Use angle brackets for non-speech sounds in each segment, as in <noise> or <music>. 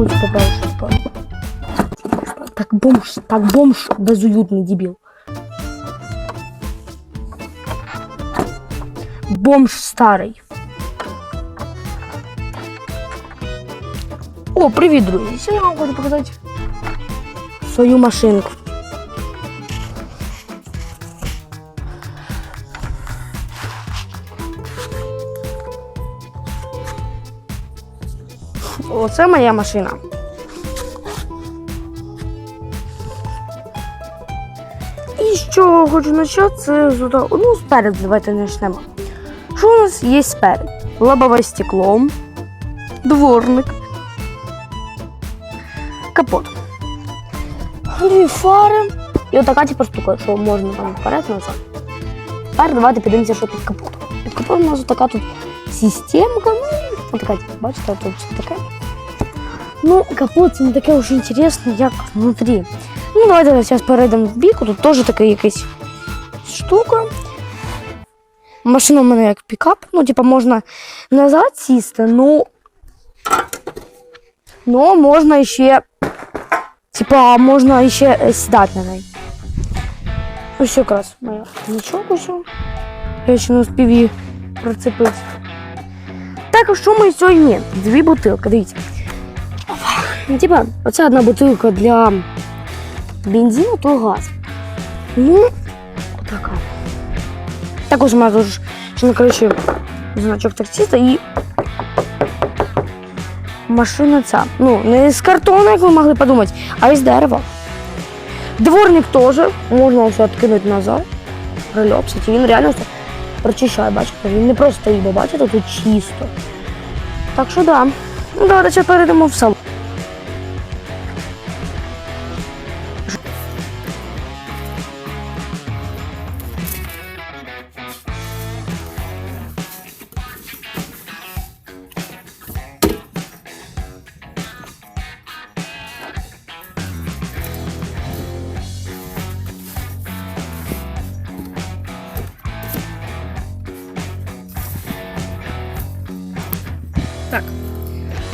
Ой, попал, попал. Так бомж, так бомж безуютный дебил. Бомж старий. О, привіт, друзі! Сьогодні я вам хочу показати свою машинку. Оце моя машина. І чого хочу почати, це з ну, спереду давайте почнемо. Що у нас є спереду? Лобове стекло, дворник, капот. Дві фари. І отака типу штука, що можна там вперед назад. Тепер давайте подивимося, що під капотом. Під капотом у нас така тут системка. Ну, отака, типу, бачите, тут все таке. Ну, капот це не таке уж інтересне, як внутрі. Ну, давайте зараз перейдемо в бік. Тут теж така якась штука. Машина в мене як пікап. Ну, типа, можна назад сісти, ну. Ну, можна ще. Типа, можна ще е, сідати на неї. Ось якраз моя нічого ось. Я ще не успів її прицепити. Так, а що ми сьогодні? маємо? Дві бутилки, дивіться. Ну, типа, оце одна бутилка для бензину, то газ. Ну, така. Також мене тут ще на коротше, значок таксиста і машина ця. Ну, не з картону, як ви могли подумати, а із дерева. Дворник теж, можна все відкинути назад. Прильоп, кстати, він реально все прочищає, бачите, він не просто стоїть, бо бачите, тут чисто. Так що да. Ну, давайте перейдемо в салон.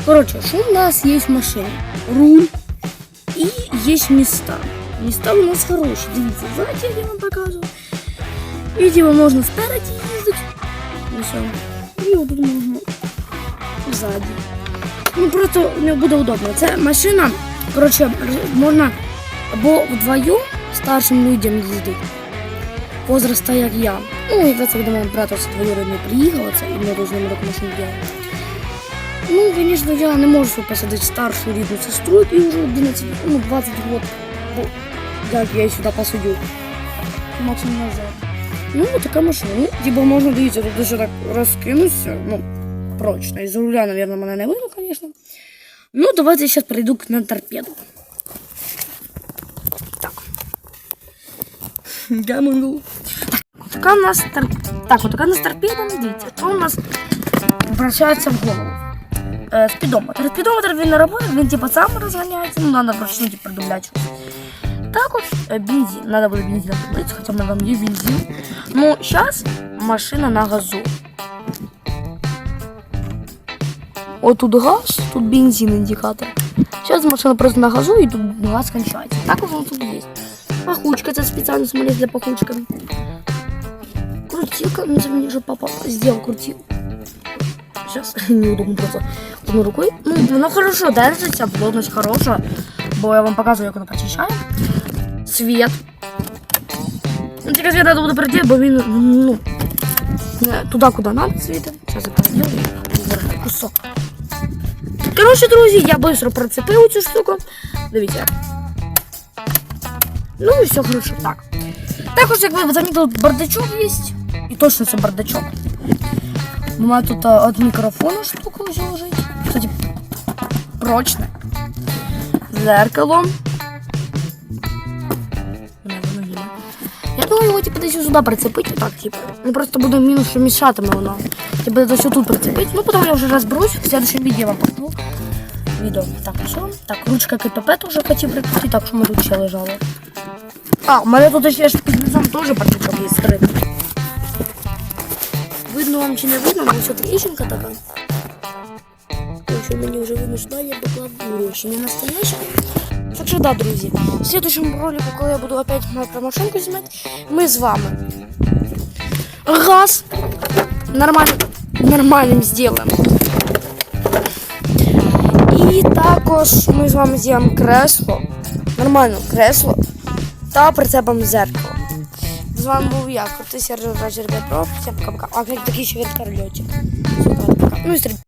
Короче, что у нас есть в машине? Руль и есть места. Места у нас хорошие. Дивіться, сзади я вам показываю. І його можна спереді їздити. І все. І тут можна ззаді. Ну просто не буде удобно. Це машина, коротше, р- можна або вдвоєм старшим людям їздити. Возраста, як я. Ну, і це до мене брат ось двоюрідний приїхав, це і ми дуже рок машин робити. Ну, звісно, я не можу собі посадити старшу рідну сестру, і вже 11, ну, 20 років. Бо як я її сюди посадю. Максимум назад. Ну, така машина. Ну, типа можна дивіться, тут ще так розкинуся. Ну, прочно. Із руля, наверное, мене не видно, звісно. Ну, давайте я зараз перейду на торпеду. Так. Я могу. Так, така у нас. Так, така у нас торпеда, дивіться. То у нас вращається в голову. Е, спідометр. Спідометр він не працює, він типа сам розганяється, ну треба вручну типа, придумляти. Також е, бензин. Надо буде бензин придумати, хоча в мене є бензин. Ну, зараз машина на газу. От газ, тут бензин індикатор. Зараз машина просто на газу і тут газ кончається. Також он тут є. Пахучка, це спеціально смолець для пахучки. Крутилка, ну це мені вже папа зробив крутилку. Сейчас <laughs> неудобно просто одной рукой. Ну, воно хорошо держиться, плотность хороша. Бо я вам показую, як воно почищає. Свет. Ну, тільки свет треба буде прийти, бо він, ну, туди, куди надо світить. Зараз я переділю. Кусок. Коротше, друзі, я швидко процепив цю штуку. Дивіться. Ну і все хорошо. Так. Також, як ви замітили, бардачок є. І точно це бардачок. Мене тут от мікрофона штука вже лежить. Кстати, прочне. Зеркало. Я думаю, його типу, десь сюди прицепити, так, типу. Ну просто буде мінус, що мішатиме воно. Типу десь тут прицепити. Ну, потім я вже розберусь, в следующем відео вам покажу. Відео. Так, все. Так, ручка КПП теж хотів прикрутити, так, що ми тут ще лежали. А, у мене тут ще ж під низом теж є скритий. Видно вам чи не видно, але ось тріщинка така. Ось що мені вже винуждає поклав гроші. Не настоящий. Так що да, друзі. В следующем ролику, коли я буду опять про машинку знімати, ми з вами газ нормально, нормальним зробимо. І також ми з вами зробимо кресло, нормальне кресло та прицепом зеркало. Вами був я, крутий Сержант Ребят Про. Всем пока-пока. А, такий ще вертольотик. Ну і.